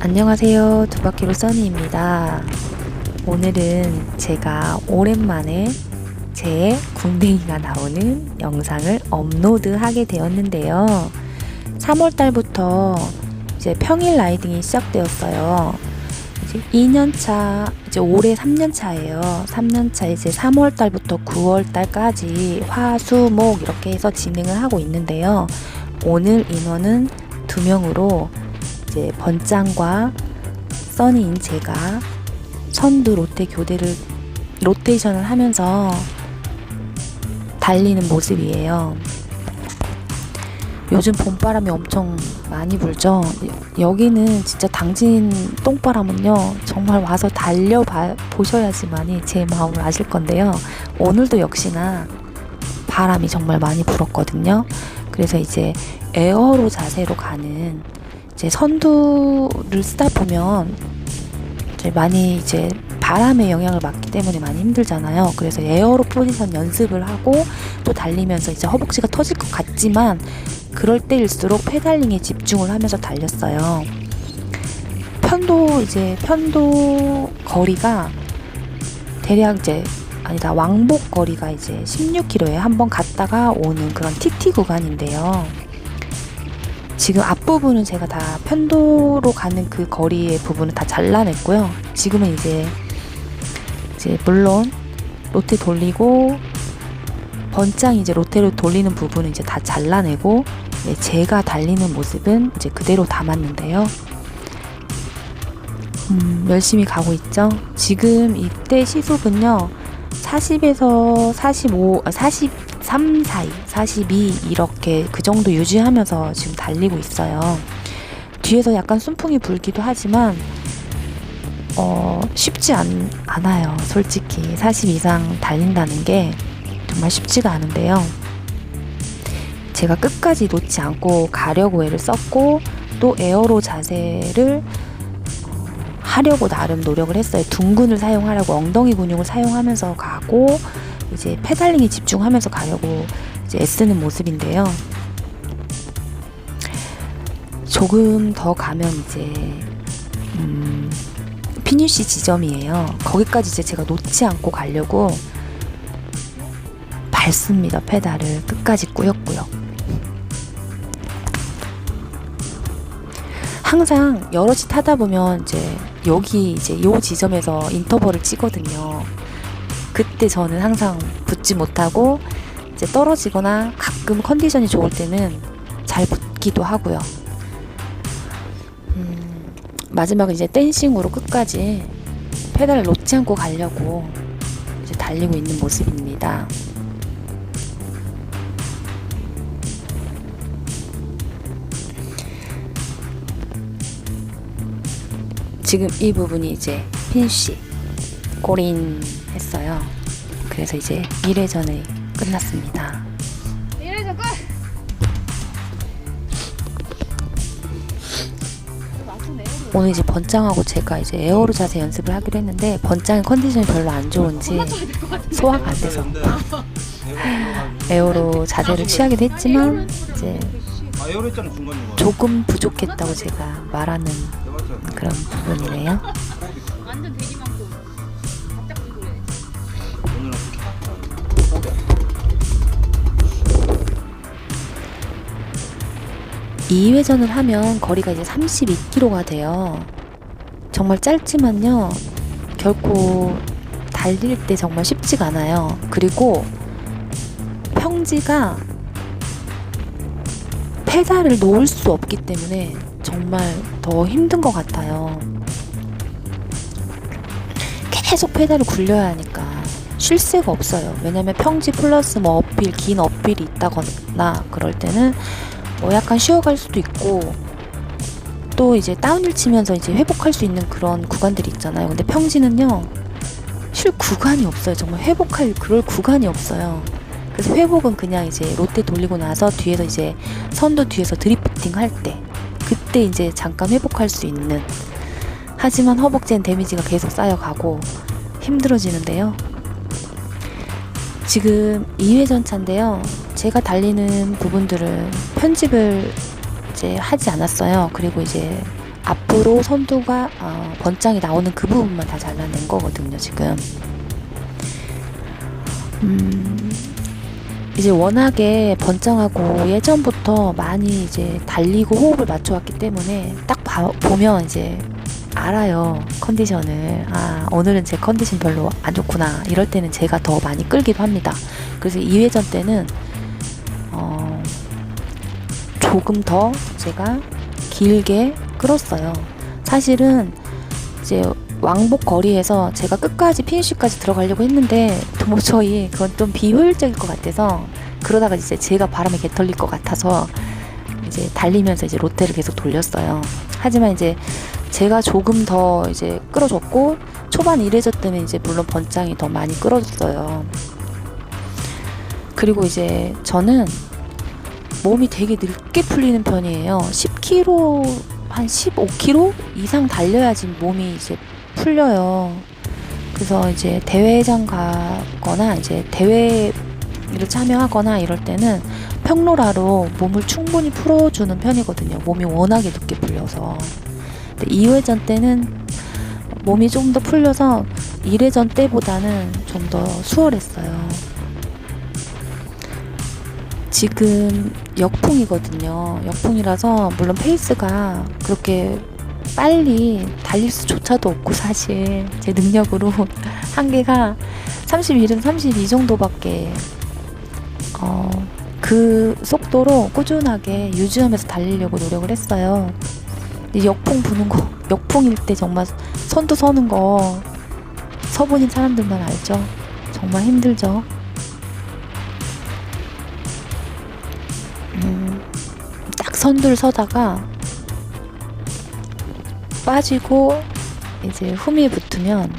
안녕하세요. 두바퀴로 써니입니다. 오늘은 제가 오랜만에 제 궁뎅이가 나오는 영상을 업로드 하게 되었는데요. 3월달부터 이제 평일 라이딩이 시작되었어요. 이제 2년차, 이제 올해 3년차예요. 3년차 이제 3월달부터 9월달까지 화, 수, 목 이렇게 해서 진행을 하고 있는데요. 오늘 인원은 두 명으로 이제 번짱과 써니인 제가 선두 롯데 교대를 로테이션을 하면서 달리는 모습이에요. 요즘 봄바람이 엄청 많이 불죠. 여기는 진짜 당진 똥바람은요 정말 와서 달려 보셔야지만이 제 마음을 아실 건데요. 오늘도 역시나 바람이 정말 많이 불었거든요. 그래서 이제 에어로 자세로 가는 이제 선두를 쓰다 보면 이제 많이 이제 바람의 영향을 받기 때문에 많이 힘들잖아요. 그래서 에어로 포지션 연습을 하고 또 달리면서 이제 허벅지가 터질 것 같지만 그럴 때일수록 페달링에 집중을 하면서 달렸어요. 편도 이제 편도 거리가 대략 이제 아니다 왕복 거리가 이제 16km에 한 번 갔다가 오는 그런 TT 구간인데요. 지금 앞부분은 제가 다 편도로 가는 그 거리의 부분은 다 잘라냈고요. 지금은 이제 이제 물론 롯데 돌리고 번짱 이제 롯데로 돌리는 부분은 이제 다 잘라내고 네, 제가 달리는 모습은 이제 그대로 담았는데요. 음, 열심히 가고 있죠. 지금 이때 시속은요. 40에서 45, 43 사이, 42 이렇게 그 정도 유지하면서 지금 달리고 있어요. 뒤에서 약간 순풍이 불기도 하지만 어, 쉽지 않, 않아요. 솔직히 40 이상 달린다는 게 정말 쉽지가 않은데요. 제가 끝까지 놓지 않고 가려고 애를 썼고 또 에어로 자세를 하려고 나름 노력을 했어요. 둥근을 사용하려고 엉덩이 근육을 사용하면서 가고 이제 페달링에 집중하면서 가려고 이제 애쓰는 모습인데요. 조금 더 가면 이제 음, 피니쉬 지점이에요. 거기까지 이제 제가 놓지 않고 가려고 밟습니다. 페달을 끝까지 꾸역꾸역. 항상 여럿이 타다 보면 이제 여기 이제 요 지점에서 인터벌을 치거든요. 그때 저는 항상 붙지 못하고 이제 떨어지거나 가끔 컨디션이 좋을 때는 잘 붙기도 하고요. 음, 마지막은 이제 댄싱으로 끝까지 페달을 놓지 않고 가려고 달리고 있는 모습입니다. 지금 이 부분이 이제 핀시 꼬린 했어요. 그래서 이제 1회전이 끝났습니다. 이래서 끝. 오늘 이제 번짱하고 제가 이제 에어로 자세 연습을 하기로 했는데 번짱의 컨디션이 별로 안 좋은지 소화가 안 돼서 에어로 자세를 취하기도 했지만 이제 아. 조금 부족했다고 제가 말하는. 그런. 오늘은 이 2회전을 하면 거리가 이제 32km가 돼요. 정말 짧지만요. 결코 달릴 때 정말 쉽지가 않아요. 그리고 평지가 페달을 놓을 수 없기 때문에 정말 더 힘든 것 같아요. 계속 페달을 굴려야 하니까 쉴 새가 없어요. 왜냐면 평지 플러스 뭐 어필, 긴 어필이 있다거나 그럴 때는 뭐 약간 쉬어갈 수도 있고 또 이제 다운힐 치면서 이제 회복할 수 있는 그런 구간들이 있잖아요. 근데 평지는요 쉴 구간이 없어요. 정말 회복할 그럴 구간이 없어요. 그래서 회복은 그냥 이제 롯데 돌리고 나서 뒤에서 이제 선도 뒤에서 드리프팅 할 때 그때 이제 잠깐 회복할 수 있는 하지만 허벅지엔 데미지가 계속 쌓여가고 힘들어지는데요. 지금 2회전 차인데요. 제가 달리는 부분들을 편집을 이제 하지 않았어요. 그리고 이제 앞으로 선두가 어, 번장이 나오는 그 부분만 다 잘라낸 거거든요 지금 음, 이제 워낙에 번장하고 예전부터 많이 이제 달리고 호흡을 맞춰왔기 때문에 딱 봐- 보면 이제 알아요 컨디션을. 아 오늘은 제 컨디션 별로 안 좋구나. 이럴 때는 제가 더 많이 끌기도 합니다. 그래서 2회전 때는 어, 조금 더 제가 길게 끌었어요. 사실은 이제 왕복 거리에서 제가 끝까지 피니쉬까지 들어가려고 했는데 도저히 그건 좀 비효율적일 것 같아서 그러다가 이제 제가 바람에 개털릴 것 같아서 이제 달리면서 이제 롯데를 계속 돌렸어요. 하지만 이제 제가 조금 더 이제 끌어줬고 초반 1회전 때문에 이제 물론 번장이 더 많이 끌어줬어요. 그리고 이제 저는 몸이 되게 늦게 풀리는 편이에요. 10km 한 15km 이상 달려야지 몸이 이제 풀려요. 그래서 이제 대회장 가거나 이제 대회를 참여하거나 이럴 때는 평로라로 몸을 충분히 풀어주는 편이거든요. 몸이 워낙에 늦게 풀려서. 근데 2회전 때는 몸이 좀 더 풀려서 1회전 때보다는 좀 더 수월했어요. 지금 역풍이거든요. 역풍이라서 물론 페이스가 그렇게 빨리 달릴 수조차도 없고 사실 제 능력으로 한계가 31은 32 정도밖에 어, 그 속도로 꾸준하게 유지하면서 달리려고 노력을 했어요. 역풍 부는 거, 역풍일 때 정말 선두 서는 거 서보는 사람들만 알죠. 정말 힘들죠. 음, 딱 선두를 서다가 빠지고 이제 흠이 붙으면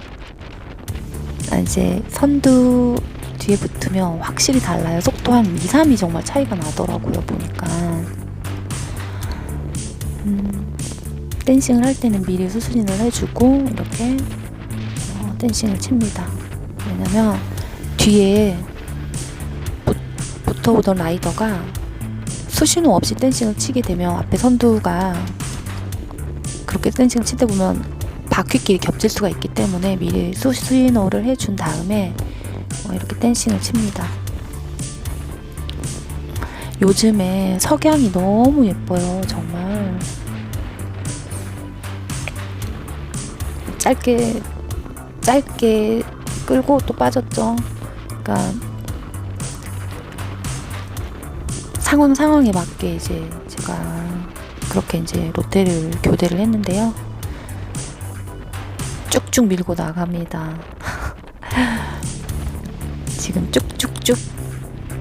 아, 이제 선두 뒤에 붙으면 확실히 달라요. 속도 한 2, 3이 정말 차이가 나더라고요. 보니까. 음, 댄싱을 할 때는 미리 수술인을 해주고 이렇게 어, 댄싱을 칩니다. 왜냐면 뒤에 붙, 붙어오던 라이더가 수신호 없이 댄싱을 치게 되면 앞에 선두가 그렇게 댄싱을 치다 보면 바퀴끼리 겹칠 수가 있기 때문에 미리 수, 수신호를 해준 다음에 어, 이렇게 댄싱을 칩니다. 요즘에 석양이 너무 예뻐요, 정말. 짧게, 짧게 끌고 또 빠졌죠. 그러니까 상황 상황에 맞게 이제 제가 그렇게 이제 롯데를 교대를 했는데요. 쭉쭉 밀고 나갑니다. 지금 쭉쭉쭉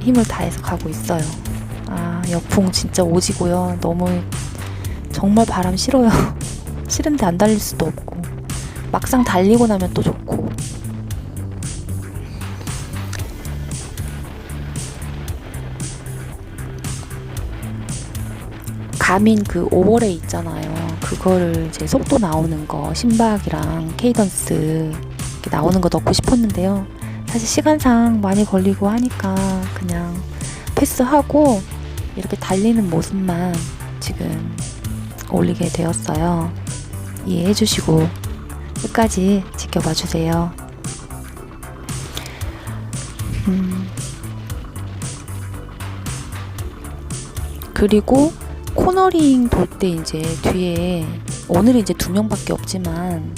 힘을 다해서 가고 있어요. 아, 역풍 진짜 오지고요. 너무 정말 바람 싫어요. 싫은데 안 달릴 수도 없고. 막상 달리고 나면 또 좋고. 가민 그 오버레이 있잖아요. 그거를 이제 속도 나오는 거, 심박이랑 케이던스 이렇게 나오는 거 넣고 싶었는데요. 사실 시간상 많이 걸리고 하니까 그냥 패스하고 이렇게 달리는 모습만 지금 올리게 되었어요. 이해해 주시고 끝까지 지켜봐 주세요. 음. 그리고 코너링 돌때 이제 뒤에 오늘은 이제 두 명밖에 없지만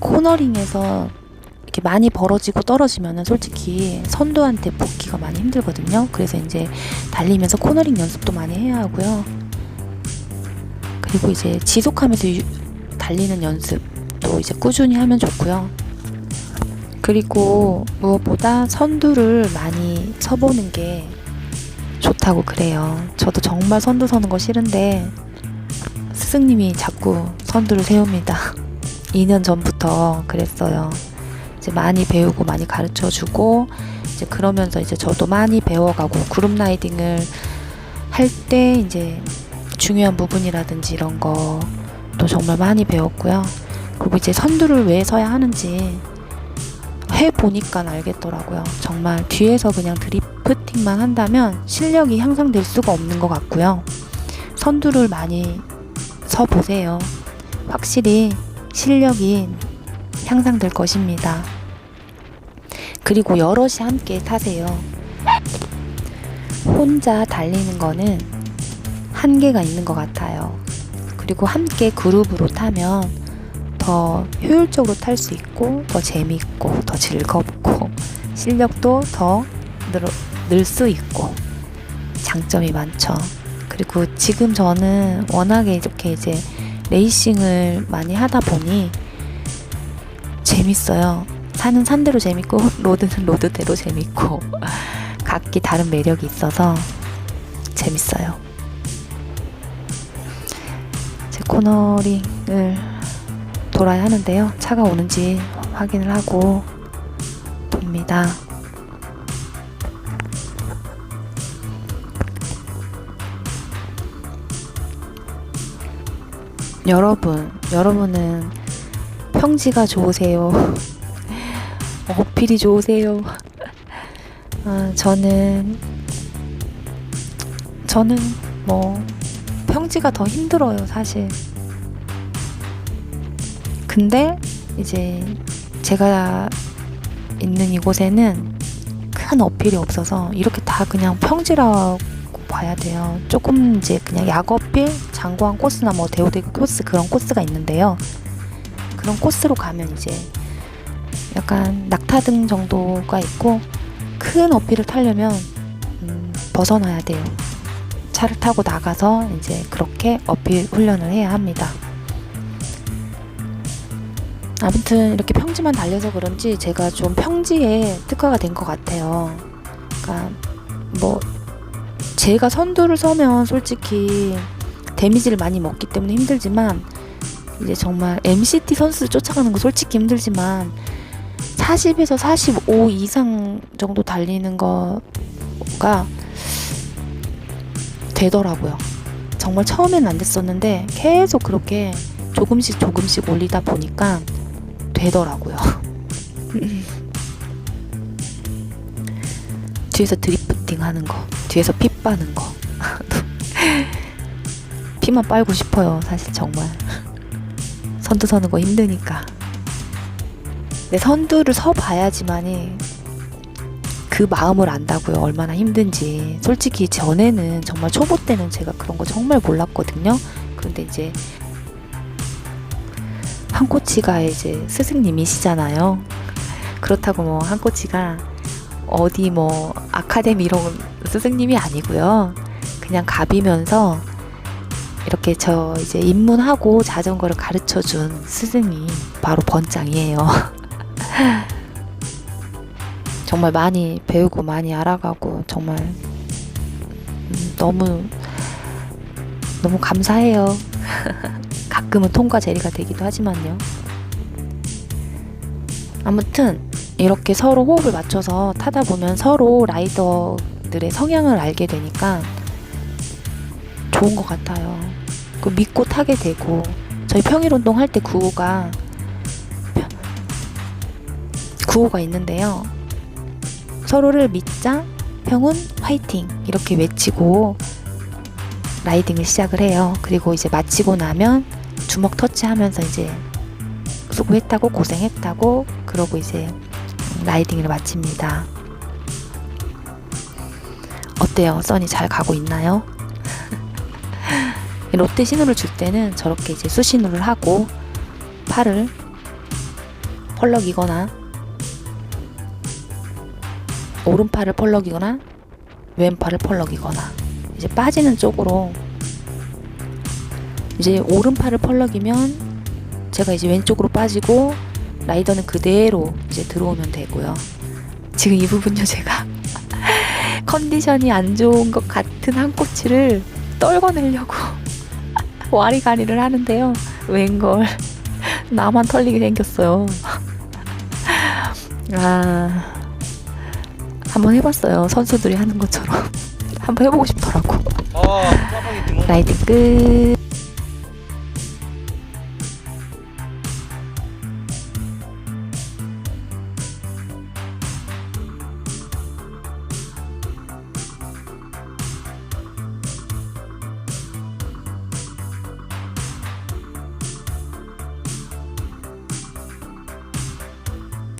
코너링에서 이렇게 많이 벌어지고 떨어지면은 솔직히 선두한테 붙기가 많이 힘들거든요. 그래서 이제 달리면서 코너링 연습도 많이 해야 하고요. 그리고 이제 지속하면서 유- 달리는 연습도 이제 꾸준히 하면 좋고요. 그리고 무엇보다 선두를 많이 서보는 게 좋다고 그래요. 저도 정말 선두 서는 거 싫은데 스승님이 자꾸 선두를 세웁니다. 2년 전부터 그랬어요. 이제 많이 배우고 많이 가르쳐 주고 이제 그러면서 이제 저도 많이 배워가고 그룹 라이딩을 할 때 이제 중요한 부분이라든지 이런 거도 정말 많이 배웠고요. 그리고 이제 선두를 왜 서야 하는지 해 보니까 알겠더라고요. 정말 뒤에서 그냥 드 리프팅만 한다면 실력이 향상될 수가 없는 것 같고요. 선두를 많이 서 보세요. 확실히 실력이 향상될 것입니다. 그리고 여럿이 함께 타세요. 혼자 달리는 거는 한계가 있는 것 같아요. 그리고 함께 그룹으로 타면 더 효율적으로 탈 수 있고, 더 재밌고, 더 즐겁고, 실력도 더 늘 수 있고, 장점이 많죠. 그리고 지금 저는 워낙에 이렇게 이제 레이싱을 많이 하다 보니 재밌어요. 산은 산대로 재밌고 로드는 로드대로 재밌고 각기 다른 매력이 있어서 재밌어요. 제 코너링을 돌아야 하는데요. 차가 오는지 확인을 하고 돕니다. 여러분, 여러분은 평지가 좋으세요? 어필이 좋으세요? 아, 저는 저는 뭐 평지가 더 힘들어요, 사실. 근데 이제 제가 있는 이곳에는 큰 어필이 없어서 이렇게 다 그냥 평지라고 봐야 돼요. 조금 이제 그냥 약어필, 장고한 코스나 뭐 대우대교 코스 그런 코스가 있는데요. 그런 코스로 가면 이제 약간 낙타등 정도가 있고 큰 어필을 타려면 음, 벗어나야 돼요. 차를 타고 나가서 이제 그렇게 어필 훈련을 해야 합니다. 아무튼 이렇게 평지만 달려서 그런지 제가 좀 평지에 특화가 된 것 같아요. 그러니까 뭐 제가 선두를 서면 솔직히 데미지를 많이 먹기 때문에 힘들지만 이제 정말 MCT 선수를 쫓아가는 거 솔직히 힘들지만 40에서 45 이상 정도 달리는 거가 되더라고요. 정말 처음엔 안 됐었는데 계속 그렇게 조금씩 조금씩 올리다 보니까 되더라고요. 뒤에서 드리프팅 하는 거, 뒤에서 피 빠는 거. 피만 빨고 싶어요, 사실 정말. 선두 서는 거 힘드니까. 내 선두를 서 봐야지만이 그 마음을 안다고요. 얼마나 힘든지. 솔직히 전에는 정말 초보 때는 제가 그런 거 정말 몰랐거든요. 그런데 이제 한 코치가 이제 스승님이시잖아요. 그렇다고 뭐 한 코치가 어디 뭐 아카데미 이런 스승님이 아니고요. 그냥 갑이면서 이렇게 저 이제 입문하고 자전거를 가르쳐 준 스승이 바로 번짱이에요. 정말 많이 배우고 많이 알아가고 정말 음, 너무 너무 감사해요. 가끔은 통과 제리가 되기도 하지만요. 아무튼 이렇게 서로 호흡을 맞춰서 타다 보면 서로 라이더들의 성향을 알게 되니까 좋은 것 같아요. 그 믿고 타게 되고 저희 평일 운동 할 때 구호가 구호가 있는데요. 서로를 믿자, 평은 화이팅 이렇게 외치고 라이딩을 시작을 해요. 그리고 이제 마치고 나면 주먹 터치하면서 이제 수고했다고 고생했다고 그러고 이제 라이딩을 마칩니다. 어때요? 써니 잘 가고 있나요? 롯데 신호를 줄 때는 저렇게 이제 수신호를 하고 팔을 펄럭이거나 오른팔을 펄럭이거나 왼팔을 펄럭이거나 이제 빠지는 쪽으로 이제 오른팔을 펄럭이면 제가 이제 왼쪽으로 빠지고 라이더는 그대로 이제 들어오면 되고요. 지금 이 부분요 제가 컨디션이 안 좋은 것 같은 한 꼬치를 떨궈내려고 와리가리를 하는데요. 웬걸 나만 털리게 생겼어요. 아 한번 해봤어요. 선수들이 하는 것처럼 한번 해보고 싶더라고. 아, 라이딩 끝.